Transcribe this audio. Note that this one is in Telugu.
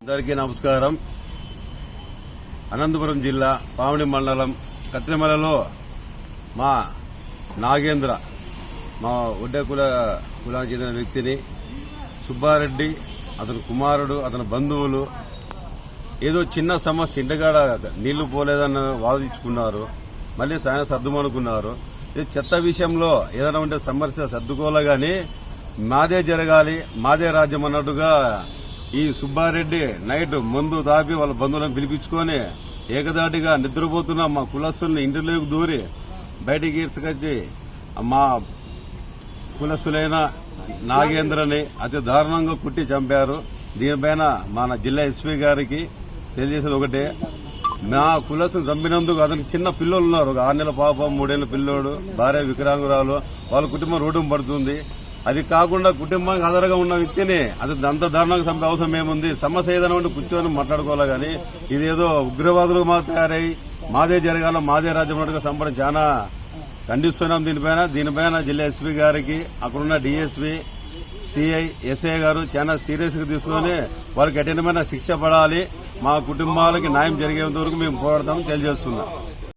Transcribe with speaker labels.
Speaker 1: అందరికీ నమస్కారం. అనంతపురం జిల్లా పావని మండలం కత్తిమలలో మా నాగేంద్ర మా ఒడ్డే కుల కులానికి చెందిన వ్యక్తిని సుబ్బారెడ్డి అతని కుమారుడు అతని బంధువులు ఏదో చిన్న సమస్య ఇంటికాడ నీళ్ళు పోలేదని వాదించుకున్నారు. మళ్ళీ సాయం సర్దుమనుకున్నారు. చెత్త విషయంలో ఏదైనా ఉంటే సమస్య సర్దుకోలే కానీ మాదే జరగాలి మాదే రాజ్యం అన్నట్టుగా ఈ సుబ్బారెడ్డి నైట్ మందు తాపి వాళ్ళ బంధువులను పిలిపించుకొని ఏకదాటిగా నిద్రపోతున్న మా కులస్తుల్ని ఇంటిలోకి దూరి బయటికి ఈడ్చుకొచ్చి మా కులస్తులైన నాగేంద్రని అతి దారుణంగా కుట్టి చంపారు. దీనిపైన మన జిల్లా ఎస్పీ గారికి తెలియజేసేది ఒకటే. మా కులసును చంపినందుకు అతనికి చిన్న పిల్లలు ఉన్నారు. ఒక ఆరు నెలల పాప మూడేళ్ళ పిల్లోడు భార్య వికరాంగురాలు వాళ్ళ కుటుంబం రోడ్డు పడుతుంది. అది కాకుండా కుటుంబానికి ఆధారంగా ఉన్న వ్యక్తిని అది అంత దారుణంగా చంపే అవసరం ఏముంది? సమస్య ఏదైనా ఉంటే కూర్చొని మాట్లాడుకోవాలి కానీ ఇదేదో ఉగ్రవాదులు మాకు తయారై మాదే జరగాల మాదే రాజ్యం ఉన్నట్టుగా సంపడం చాలా ఖండిస్తున్నాం దీనిపైన. దీనిపైన జిల్లా ఎస్పీ గారికి అక్కడున్న డీఎస్పీ సిఐ ఎస్ఐ గారు చాలా సీరియస్గా తీసుకుని వారికి కఠినమైన శిక్ష పడాలి. మా కుటుంబాలకి న్యాయం జరిగేంత వరకు మేము పోరాడతామని తెలియజేస్తున్నాం.